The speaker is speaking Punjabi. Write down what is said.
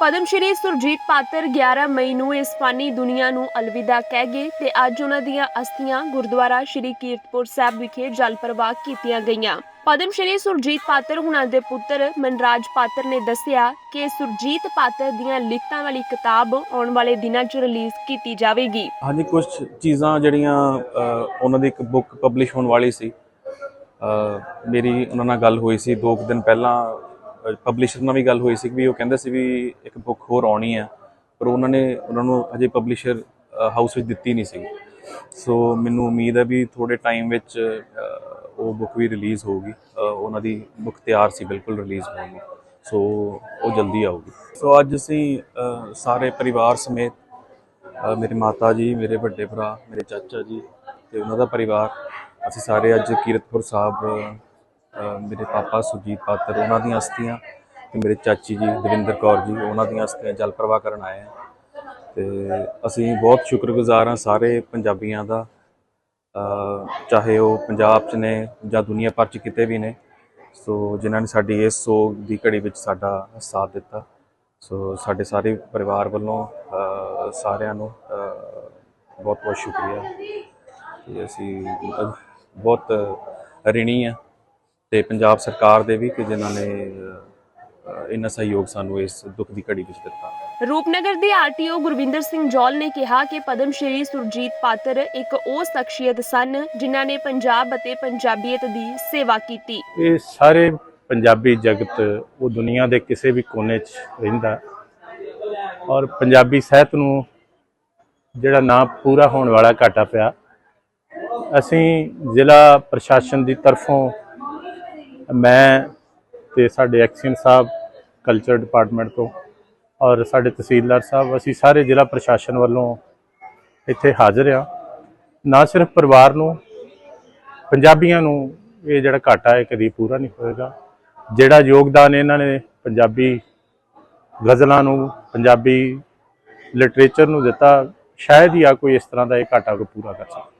ਪਦਮ ਸ਼੍ਰੀ ਸੁਰਜੀਤ ਪਾਤਰ 11 ਮਈ ਨੂੰ ਇਸ ਫਾਨੀ ਦੁਨੀਆ ਨੂੰ ਅਲਵਿਦਾ ਕਹਿ ਗਏ ਤੇ ਅੱਜ ਉਹਨਾਂ ਦੀਆਂ ਅਸਥੀਆਂ ਗੁਰਦੁਆਰਾ ਸ਼੍ਰੀ ਕੀਰਤਪੁਰ ਸਾਹਿਬ ਵਿਖੇ ਜਲ ਪ੍ਰਵਾਹ ਕੀਤੀਆਂ ਗਈਆਂ। ਪਦਮ ਸ਼੍ਰੀ ਸੁਰਜੀਤ ਪਾਤਰ ਹੁਣਾਂ ਦੇ ਪੁੱਤਰ ਮਨਰਾਜ ਪਾਤਰ ਨੇ ਦੱਸਿਆ ਕਿ ਸੁਰਜੀਤ ਪਾਤਰ ਦੀਆਂ ਲਿਖਤਾਂ ਵਾਲੀ ਕਿਤਾਬ ਆਉਣ ਵਾਲੇ ਦਿਨਾਂ 'ਚ ਰਿਲੀਜ਼ ਕੀਤੀ ਜਾਵੇਗੀ। ਹਾਂਜੀ ਕੁਝ ਚੀਜ਼ਾਂ ਜਿਹੜੀਆਂ ਉਹਨਾਂ ਦੀ ਇੱਕ ਬੁੱਕ ਪਬਲਿਸ਼ ਹੋਣ ਵਾਲੀ ਸੀ। ਮੇਰੀ, ਉਹਨਾਂ ਨਾਲ ਗੱਲ ਹੋਈ ਸੀ ਦੋ ਕੁ ਦਿਨ ਪਹਿਲਾਂ। ਪਬਲਿਸ਼ਰ ਨਾਲ ਵੀ ਗੱਲ ਹੋਈ ਸੀ ਵੀ ਉਹ ਕਹਿੰਦੇ ਸੀ ਵੀ ਇੱਕ ਬੁੱਕ ਹੋਰ ਆਉਣੀ ਹੈ ਪਰ ਉਹਨਾਂ ਨੇ, ਉਹਨਾਂ ਨੂੰ ਅਜੇ ਪਬਲਿਸ਼ਰ ਹਾਊਸ ਵਿੱਚ ਦਿੱਤੀ ਨਹੀਂ ਸੀ। ਸੋ ਮੈਨੂੰ ਉਮੀਦ ਹੈ ਵੀ ਥੋੜੇ ਟਾਈਮ ਵਿੱਚ ਉਹ ਬੁੱਕ ਵੀ ਰਿਲੀਜ਼ ਹੋਊਗੀ। ਉਹਨਾਂ ਦੀ ਬੁੱਕ ਤਿਆਰ ਸੀ, ਬਿਲਕੁਲ ਰਿਲੀਜ਼ ਹੋਣ ਨੂੰ ਸੋ ਉਹ ਜਲਦੀ ਆਊਗੀ। ਸੋ ਅੱਜ ਅਸੀਂ ਸਾਰੇ ਪਰਿਵਾਰ ਸਮੇਤ ਮੇਰੇ ਮਾਤਾ ਜੀ, ਮੇਰੇ ਵੱਡੇ ਭਰਾ, ਮੇਰੇ ਚਾਚਾ ਜੀ ਤੇ ਉਹਨਾਂ ਦਾ ਪਰਿਵਾਰ, ਅਸੀਂ ਸਾਰੇ ਅੱਜ ਕੀਰਤਪੁਰ ਸਾਹਿਬ ਮੇਰੇ ਪਾਪਾ ਸੁਜੀਤ ਪਾਤਰ, ਉਹਨਾਂ ਦੀਆਂ ਅਸਥੀਆਂ ਤੇ ਮੇਰੇ ਚਾਚੀ ਜੀ ਦਵਿੰਦਰ ਕੌਰ ਜੀ, ਉਹਨਾਂ ਦੀਆਂ ਅਸਥੀਆਂ ਜਲ ਪ੍ਰਵਾਹ ਕਰਨ ਆਏ ਹਾਂ ਤੇ ਅਸੀਂ ਬਹੁਤ ਸ਼ੁਕਰਗੁਜ਼ਾਰ ਹਾਂ ਸਾਰੇ ਪੰਜਾਬੀਆਂ ਦਾ ਚਾਹੇ ਉਹ ਪੰਜਾਬ 'ਚ ਨੇ ਜਾਂ ਦੁਨੀਆ ਭਰ 'ਚ ਕਿਤੇ ਵੀ ਨੇ। ਸੋ ਜਿਨ੍ਹਾਂ ਨੇ ਸਾਡੀ ਇਸ ਸੋਗ ਦੀ ਘੜੀ ਵਿੱਚ ਸਾਡਾ ਸਾਥ ਦਿੱਤਾ। ਸੋ ਸਾਡੇ ਸਾਰੇ ਪਰਿਵਾਰ ਵੱਲੋਂ ਸਾਰਿਆਂ ਨੂੰ ਬਹੁਤ ਬਹੁਤ ਸ਼ੁਕਰੀਆ। ਤੇ ਅਸੀਂ ਬਹੁਤ ਰਿਣੀ ਆ। ਤੇ ਪੰਜਾਬ ਸਰਕਾਰ ਦੇ ਵੀ ਕਿ ਜਿਨ੍ਹਾਂ ਨੇ ਇੰਨਾ ਸਹਿਯੋਗ ਸਾਨੂੰ ਇਸ ਦੁੱਖ ਦੀ ਘੜੀ ਵਿੱਚ ਦਿੱਤਾ। ਰੂਪਨਗਰ ਦੇ ਆਰਟੀਓ ਗੁਰਵਿੰਦਰ ਸਿੰਘ ਜੌਲ ਨੇ ਕਿਹਾ ਕਿ ਪਦਮ ਸ਼੍ਰੀ ਸੁਰਜੀਤ ਪਾਤਰ ਇੱਕ ਉਹ ਸ਼ਖਸੀਅਤ ਸਨ ਜਿਨ੍ਹਾਂ ਨੇ ਪੰਜਾਬ ਅਤੇ ਪੰਜਾਬੀਅਤ ਦੀ ਸੇਵਾ ਕੀਤੀ। ਇਹ ਸਾਰੇ ਪੰਜਾਬੀ ਜਗਤ ਉਹ ਦੁਨੀਆ ਦੇ ਕਿਸੇ ਵੀ ਕੋਨੇ 'ਚ ਰਹਿੰਦਾ ਔਰ ਪੰਜਾਬੀ ਸਾਹਿਤ ਨੂੰ ਜਿਹੜਾ ਨਾਂ ਪੂਰਾ ਹੋਣ ਵਾਲਾ ਘਾਟਾ ਪਿਆ। ਅਸੀਂ ਜ਼ਿਲ੍ਹਾ ਪ੍ਰਸ਼ਾਸਨ ਦੀ ਤਰਫੋਂ ਮੈਂ ਤੇ ਸਾਡੇ ਐਕਸ਼ਨ ਸਾਹਿਬ ਕਲਚਰ ਡਿਪਾਰਟਮੈਂਟ ਤੋਂ ਔਰ ਸਾਡੇ ਤਹਿਸੀਲਦਾਰ ਸਾਹਿਬ, ਅਸੀਂ ਸਾਰੇ ਜ਼ਿਲ੍ਹਾ ਪ੍ਰਸ਼ਾਸਨ ਵੱਲੋਂ ਇੱਥੇ ਹਾਜ਼ਰ ਆ ਨਾ ਸਿਰਫ ਪਰਿਵਾਰ ਨੂੰ, ਪੰਜਾਬੀਆਂ ਨੂੰ ਇਹ ਜਿਹੜਾ ਘਾਟਾ ਹੈ ਕਦੀ ਪੂਰਾ ਨਹੀਂ ਹੋਏਗਾ। ਜਿਹੜਾ ਯੋਗਦਾਨ ਇਹਨਾਂ ਨੇ ਪੰਜਾਬੀ ਗਜ਼ਲਾਂ ਨੂੰ, ਪੰਜਾਬੀ ਲਿਟਰੇਚਰ ਨੂੰ ਦਿੱਤਾ, ਸ਼ਾਇਦ ਹੀ ਆ ਕੋਈ ਇਸ ਤਰ੍ਹਾਂ ਦਾ ਇਹ ਘਾਟਾ ਕੋਈ ਪੂਰਾ ਕਰ ਸਕੇ।